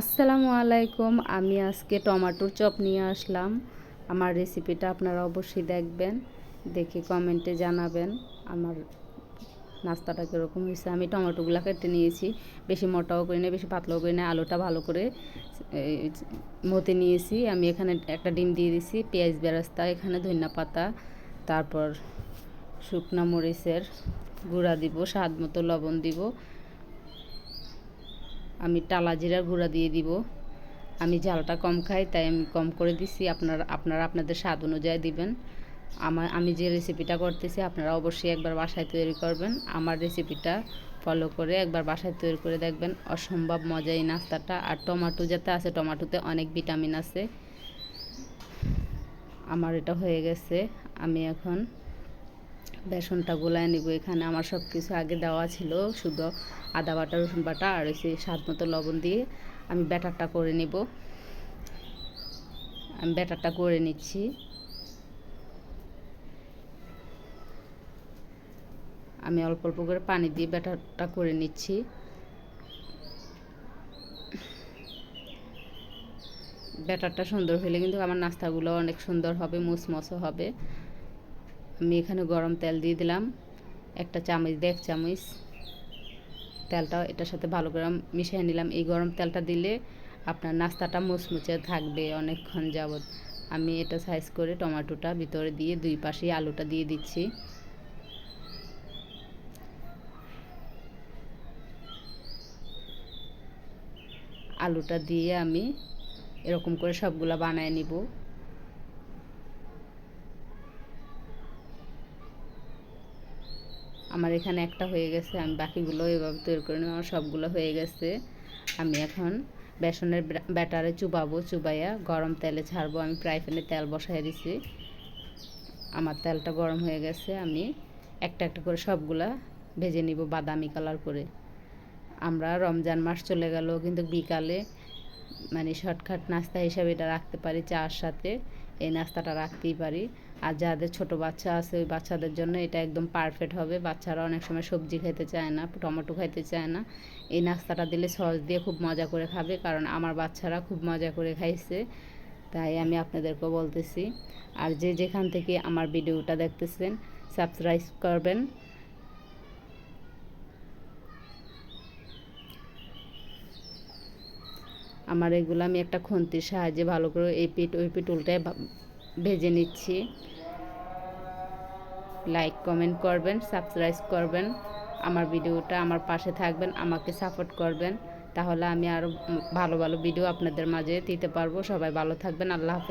আসসালামু আলাইকুম, আমি আজকে টমেটোর চপ নিয়ে আসলাম। আমার রেসিপিটা আপনারা অবশ্যই দেখবেন, দেখে কমেন্টে জানাবেন আমার নাস্তাটা কীরকম হয়েছে। আমি টমেটোগুলো কেটে নিয়েছি, বেশি মোটাও করি না, বেশি পাতলাও করি না, আলুটা ভালো করে মতে নিয়েছি। আমি এখানে একটা ডিম দিয়ে দিয়েছি, পেঁয়াজ বেরাস্তা, এখানে ধনিয়া পাতা, তারপর শুকনা মরিচের গুঁড়া দিব, স্বাদ মতো লবণ দিব আমি টালা জিরার গুঁড়া দিয়ে দিব। আমি ঝালটা কম খাই, তাই আমি কম করে দিছি। আপনারা আপনারা আপনাদের স্বাদ অনুযায়ী দিবেন। আমার, আমি যে রেসিপিটা করতেছি, আপনারা অবশ্যই একবার বাসায় তৈরি করবেন। আমার রেসিপিটা ফলো করে একবার বাসায় তৈরি করে দেখবেন। অসম্ভব মজা এই নাস্তাটা। আর টমাটো যাতে আছে, টমাটোতে অনেক ভিটামিন আছে। আমার এটা হয়ে গেছে। আমি এখন বেসনটা গোলায় নিব। এখানে আমার সব কিছু আগে দেওয়া ছিল, শুধু আদা বাটা, রসুন বাটা আর এসে স্বাদ মতো লবণ দিয়ে আমি ব্যাটারটা করে নিব। আমি ব্যাটারটা করে নিচ্ছি। আমি অল্প অল্প করে পানি দিয়ে ব্যাটারটা করে নিচ্ছি। ব্যাটারটা সুন্দর হলে কিন্তু আমার নাস্তাগুলো অনেক সুন্দর হবে মুসমসও হবে। আমি এখানে গরম তেল দিয়ে দিলাম। একটা চামচ এক চামচ তেলটা এটার সাথে ভালো করে মিশিয়ে নিলাম। এই গরম তেলটা দিলে আপনার নাস্তাটা মুচমুচে থাকবে অনেকক্ষণ যাবৎ। আমি এটা সাইজ করে টমেটোটা ভিতরে দিয়ে দুই পাশে আলুটা দিয়ে দিচ্ছি। আলুটা দিয়ে আমি এরকম করে সবগুলা বানায় নিব। আমার এখানে একটা হয়ে গেছে, আমি বাকিগুলো এভাবে তৈরি করে আমার সবগুলো হয়ে গেছে। আমি এখন বেসনের ব্যাটারে চুবাবো, চুবাইয়া গরম তেলে ছাড়বো। আমি ফ্রাই প্যানে তেল বসাই দিছি। আমার তেলটা গরম হয়ে গেছে, আমি একটা একটা করে সবগুলা ভেজে নিব বাদামি কালার করে। আমরা রমজান মাস চলে গেল, কিন্তু বিকালে মানে শর্টকাট নাস্তা হিসাবে এটা রাখতে পারি চার সাথে। এই নাস্তাটা রাখতেই পারি। আর যাদের ছোট বাচ্চা আছে, ওই বাচ্চাদের জন্য এটা একদম পারফেক্ট হবে। বাচ্চারা অনেক সময় সবজি খেতে চায় না, টমেটো খাইতে চায় না। এই নাস্তাটা দিলে সস দিয়ে খুব মজা করে খাবে, কারণ আমার বাচ্চারা খুব মজা করে খাইছে। তাই আমি আপনাদেরকেও বলতেছি। আর যে যেখান থেকে আমার ভিডিওটা দেখতেছেন সাবস্ক্রাইব করবেন। আমার এগুলো আমি একটা খন্তির সাহায্যে ভালো করে এই পিঠ, ওই পিঠ উল্টায় ভেজে নিচ্ছি। লাইক কমেন্ট করবেন সাবস্ক্রাইব করবেন, আমার ভিডিওটা আমার পাশে থাকবেন, আমাকে সাপোর্ট করবেন। তাহলে আমি আরও ভালো ভালো ভিডিও আপনাদের মাঝে দিতে পারব। সবাই ভালো থাকবেন, আল্লাহ হাফেজ।